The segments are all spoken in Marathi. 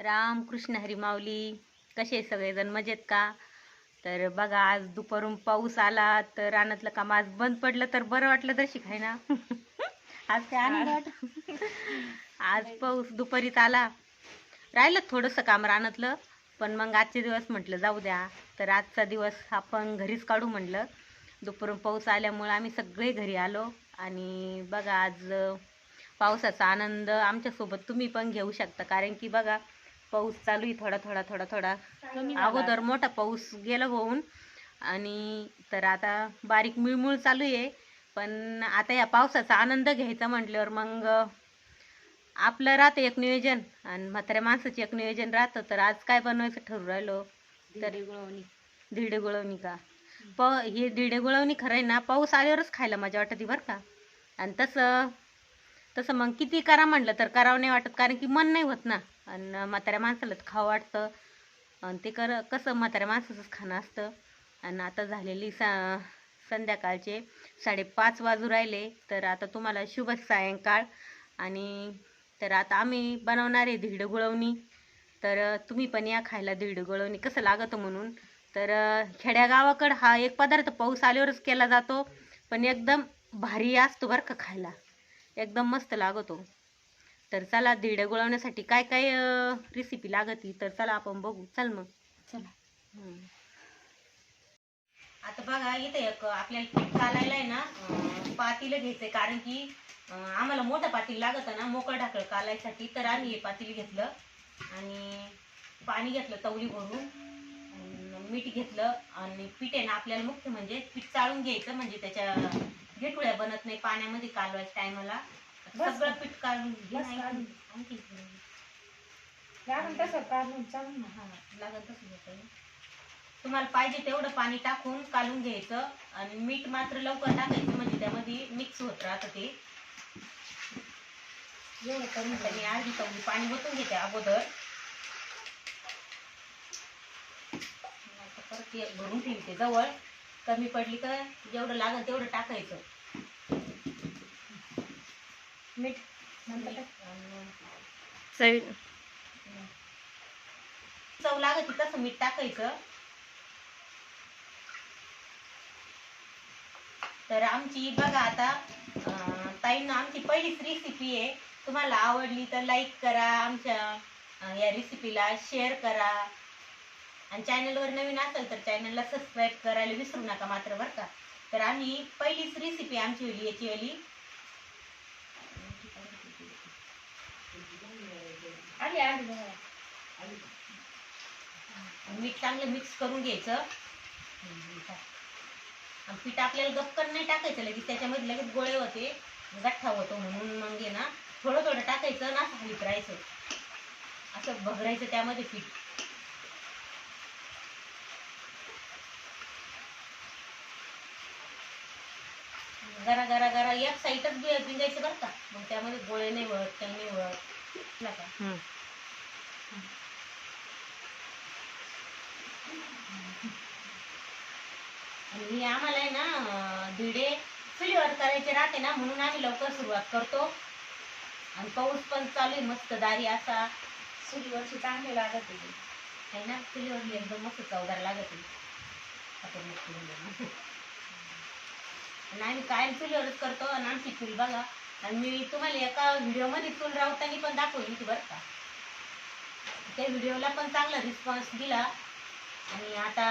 राम कृष्ण हरी माऊली कसे सगळेजण? मजेत का? तर बघा आज दुपारून पाऊस आला तर रानातलं काम आज बंद पडलं तर बरं वाटलं तर शिकाय ना? आज काय आनंद वाट आज पाऊस दुपारीत आला. राहिलं थोडंसं काम रानातलं पण मग आजचे दिवस म्हटलं जाऊ द्या. तर आजचा दिवस आपण घरीच काढू म्हटलं. दुपारून पाऊस आल्यामुळं आम्ही सगळे घरी आलो आणि बघा आज पावसाचा आनंद आमच्यासोबत तुम्ही पण घेऊ शकता. कारण की बघा पाऊस चालू आहे थोडा थोडा थोडा. थोडा अगोदर मोठा पाऊस गेला होऊन. आणि तर आता बारीक मिळमुळ चालू आहे पण आता या पावसाचा आनंद घ्यायचा म्हटल्यावर मग आपलं राहतं एक नियोजन. आणि म्हाताऱ्या माणसाचं एक नियोजन राहतं. तर आज काय बनवायचं ठरवू राहिलो? तर धिरडे गुळवणी का? प हे धिरडे गुळवणी खरं आहे ना पाऊस आल्यावरच खायला मजा वाटते बरं का? आणि तसं तसं मग किती करा म्हटलं तर करावं नाही वाटत कारण की मन नाही होत ना. आणि म्हाताऱ्या माणसाला तर खावं वाटतं. आणि ते कर कसं म्हाताऱ्या माणसाचंच खाणं असतं. आणि आता झालेली सा संध्याकाळचे साडेपाच वाजू राहिले तर आता तुम्हाला शुभ सायंकाळ. आणि तर आता आम्ही बनवणार आहे धिरडं गुळवणी. तर तुम्ही पण या खायला धिरडं गुळवणी कसं लागतं म्हणून. तर खेड्यागावाकडं हा एक पदार्थ पाऊस आल्यावरच केला जातो. पण एकदम भारी असतो बरं का खायला. एकदम मस्त लागतो. तर चला धिरडे गुळवण्यासाठी काय काय रेसिपी लागती तर चला आपण बघू. चल मग. चला. आता बघा इथे एक आपल्याला पीठ कालायला आहे ना पातेलं घ्यायचंय. कारण की आम्हाला मोठं पातील लागत ना मोकळं ढाकळ कालायसाठी. तर आम्ही हे पातील घेतलं आणि पाणी घेतलं तवली भरून. मीठ घेतलं आणि पीठ आहे ना आपल्याला मुख्य म्हणजे पीठ चाळून घ्यायचं. म्हणजे त्याच्या गेटुळ्या बनत नाही पाण्यामध्ये कालवायच्या टायमाला बस. सगळं पीठ काढून घे बस नाही, काढून. आणखी लागून तसं काढून चालून ना हा, लागेल तसं होतं. तुम्हाला पाहिजे तेवढं पाणी टाकून कालून घ्यायचं आणि मीठ मात्र लवकर टाकायचं म्हणजे त्यामध्ये मिक्स होत राहतं ते एवढं करून आता मी अर्धी पाणी ओतून घेते अगोदर आता परत ते भरून ठेवते जवळ कमी पडली तर जेवढं लागेल तेवढं टाकायचं. मीठ चव लागत तसं मीठ टाकायचं. तर आमची बघा आता ताईंना आमची पहिलीच रेसिपी आहे. तुम्हाला आवडली तर लाईक करा आमच्या या रेसिपीला शेअर करा. आणि चॅनलवर नवीन असेल तर चॅनलला सबस्क्राईब करायला विसरू नका मात्र बरं का. तर आम्ही पहिलीच रेसिपी आमची होली याची वाली. आली आली मीठ चांगलं मिक्स करून घ्यायचं. आणि पीठ आपल्याला गपकन नाही टाकायचं लगेच त्याच्यामध्ये लगेच गोळे होते. गठ्ठा होतो म्हणून मग ना थोडं थोडं टाकायचं ना असं हलत राहायचं. असं भगरायचं त्यामध्ये पीठ. गरा गरा गरा एक साईडच भिंगायचं बरं का. मग त्यामध्ये गोळे नाही वळत काही नाही वळत. नका आणि आम्हाला आहे ना धिडे चुलीवर करायचे राहते ना म्हणून आम्ही लवकर सुरुवात करतो. आणि पाऊस पण चालू आहे मस्त दारी असा. चुलीवरची चांगली लागत होती. आहे ना चुलीवर एकदम मस्त चवदार लागत आहे. आपण. आणि आम्ही कायम चुलीवरच करतो आणि आमची चूल बघा. आणि मी तुम्हाला एका व्हिडिओमध्ये चूल रावतानी पण दाखवली होती बरं का. त्या व्हिडिओला पण चांगला रिस्पॉन्स दिला. आणि आता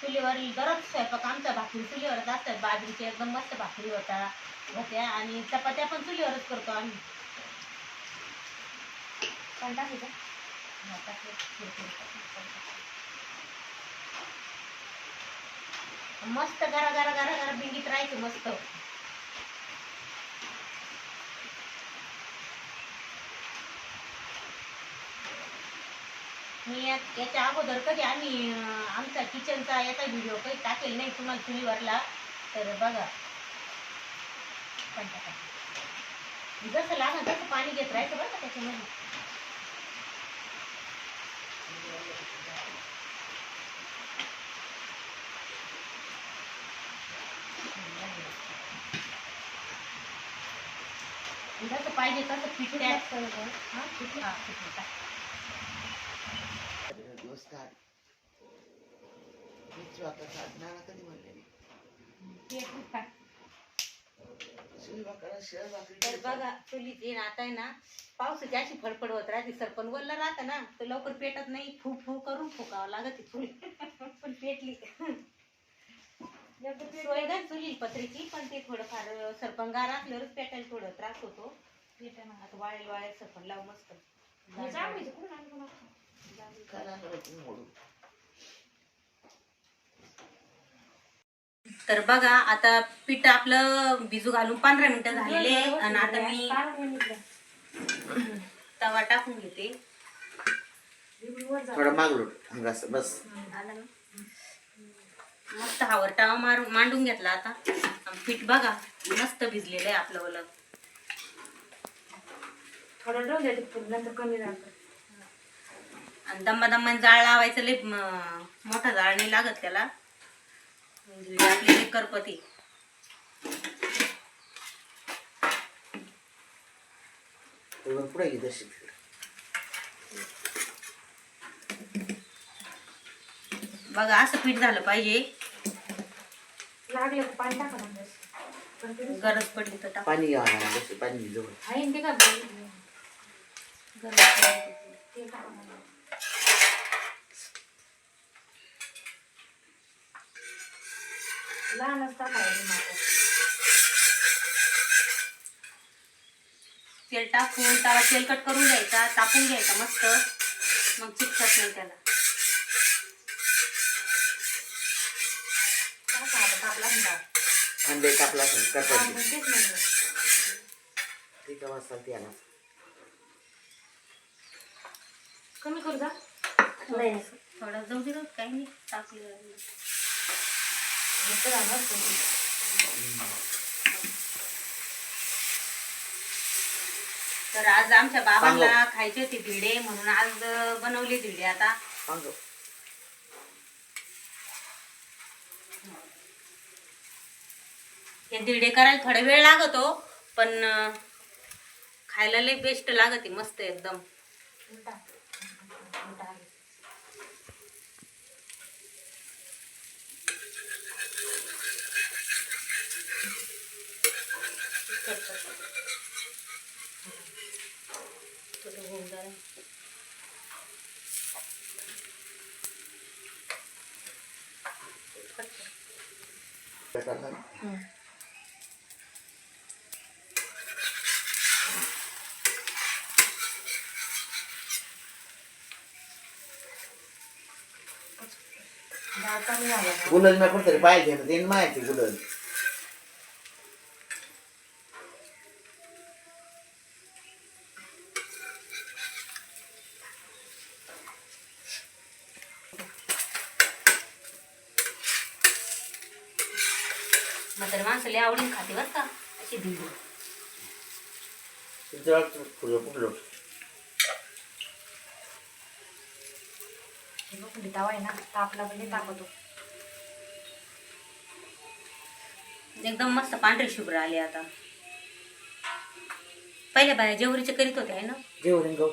चुलीवर दररोज स्वयंपाक आमच्या भाकरी चुलीवरच असतात. बाजरीचे एकदम मस्त भाकरी होता होत्या. आणि चपात्या पण चुलीवरच करतो आम्ही. पण टाकायचं? आता ते थोडं थोडं मस्त गरा गरा गरा गरा भिंगीत राहायचं मस्त. मी याच्या अगोदर कधी आम्ही आमचा किचनचा याचा व्हिडिओ काही टाकेल नाही तुम्हाला चुलीवरला. तर बघा. पण टाका. जसं तसं पाणी घेत राहायचं बरं का त्याच्यामध्ये. जसं पाहिजे तसं पीठ हा, हा, कधी म्हणले तर बघा ना आता आहे ना पावसाची अशी फडफड होत राहते. सरपण वल्ल राहतं ना. तर लवकर पेटत नाही. फू फू करून फुकावं लागत पण पेटली. सोय का चुली पत्रीची पण ते थोडंफार सरपंगार असल्यावरच पेटायला थोडं त्रास होतो. आता वाळेल वाळेल सरपण लाव मस्त. तर बघा आता पीठ आपलं भिजू घालून पंधरा मिनिटं झालेले आहे. आणि आता मी तवा टाकून घेते. थोडा मागलो बस. बस आलं ना? मस्त हावर टावा मारून मांडून घेतला आता. आणि पीठ बघा मस्त भिजलेलं आहे आपलं ओलं. थोडं नंतर कमी राहतं. आणि दम्मा दम्मा जाळ लावायचं लय मोठा जाळ नाही लागत त्याला. म्हणजे आपली करपती. पुढे गेलं शिकलं बघा असं पीठ झालं पाहिजे. लागलं तर पाणी टाका ना बस. गरज पडली तर टाक पाणी घ्यावं लागलं बस पाणी जवळ आहे ना ते का? गरज पडली तर. ते टाका ना. लहानच टाकायचं मात्र. तेल टाकून तवा तेलकट करून घ्यायचा तापून घ्यायचा मस्त मग चिकटत नाही त्याला टाका आता कापला ना डाळ. अंडे कापला असेल हा, करतात मग तेच म्हणलं. ते का वाजता ते आला कमी करू जा थोडं जाऊ दे काही नाही टाकलं. तर आज आमच्या बाबांना खायचे होते धिरडे म्हणून आज बनवले धिरडे आता. सांग. हे दिडे करायला थोडा वेळ लागतो पण खायला लय बेस्ट लागते मस्त एकदम Gracias. गुलल मी कुठतरी पाहिजे ना ते माहिती गुलल म्हातारी माणसं लय आवडीन खाते बरं का अशी धिरडे जळ फुलं हे तवा आहे ना तापला म्हणजे तापतो एकदम मस्त पांढरे शुभ्र आले आता. पहिल्या बाया जेवरीचे करीत होते आहे ना? जेवण गहू.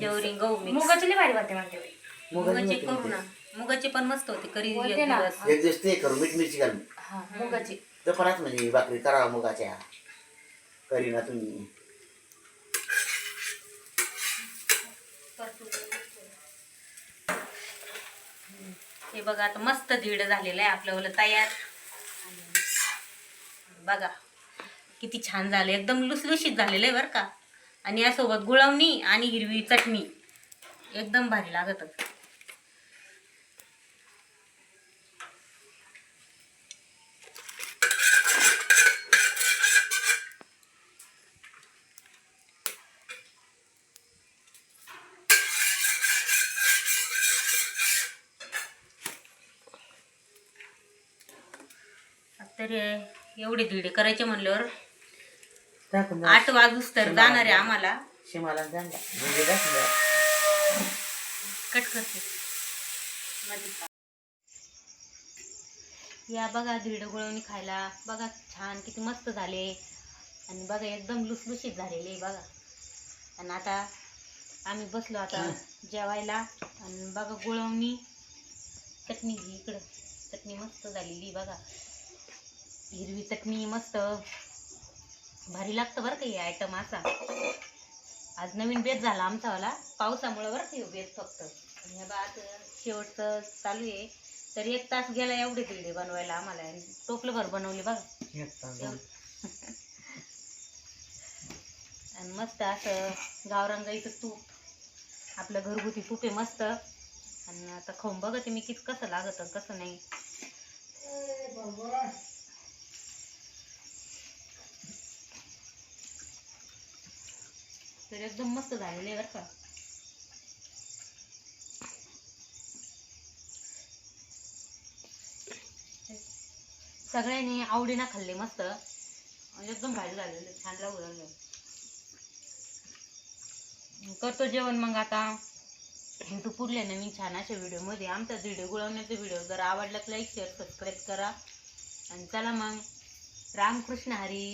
जेवरी गहू मिक्स मुगाची लई भारी वाटते मला तेवढी मुगाची करू ना. मुगाचे पण मस्त होते करी एक होते ना. दिवस. एक दिवस ते करू मीठ मिरची घालून. हा मुगाची. तर परत म्हणजे भाकरी करावा मुगाच्या. करीना तुम्ही. हे बघा आता मस्त धीड झालेलं आहे आपलं तयार. बघा किती छान झालं. एकदम लुसलुशीत झालेलं आहे बरं का. आणि यासोबत गुळवणी आणि हिरवी चटणी. एकदम भारी लागतच. तर एवढे धिडे करायचे म्हणल्यावर टाकून द्या. आठ वाजूस तर जाणार आहे आम्हाला. शिमाला म्हणजे टाकून द्या. कट करते. या बघा धिरड गुळवणी खायला. बघा छान किती मस्त झाले. आणि बघा एकदम लुसलुशीत झालेले बघा. आणि आता आम्ही बसलो आता जेवायला. आणि बघा गुळवणी चटणी घे इकडं. चटणी मस्त झालेली बघा. हिरवी चटणी मस्त भारी लागतं बरं का हे आयटम असा. आज नवीन बेत झाला आमचावाला पावसामुळे बरं का हे बेत फक्त. आणि ह्या बाद शेवटचं चालू आहे. तर एक तास गेला एवढे तिकडे बनवायला आम्हाला. आणि टोपलं भर बनवली बघा. आणि मस्त असं गावरान गाईचं तूप. आपलं घरगुती तूप आहे मस्त. आणि आता खाऊन बघते मी किती कसं लागत कसं नाही. तर एकदम मस्त झालेलं आहे बरं का. सगळ्यांनी आवडीनं खाल्ले मस्त. एकदम भारी झालेले छान लागू लागले करतो जेवण मग आता. तू पुरले नवीन छान अशा व्हिडिओमध्ये आमचा व्हिडिओ गुळवण्याचा व्हिडिओ जर आवडला तर लाईक शेअर सबस्क्राईब करा. आणि चला मग. रामकृष्ण हरी.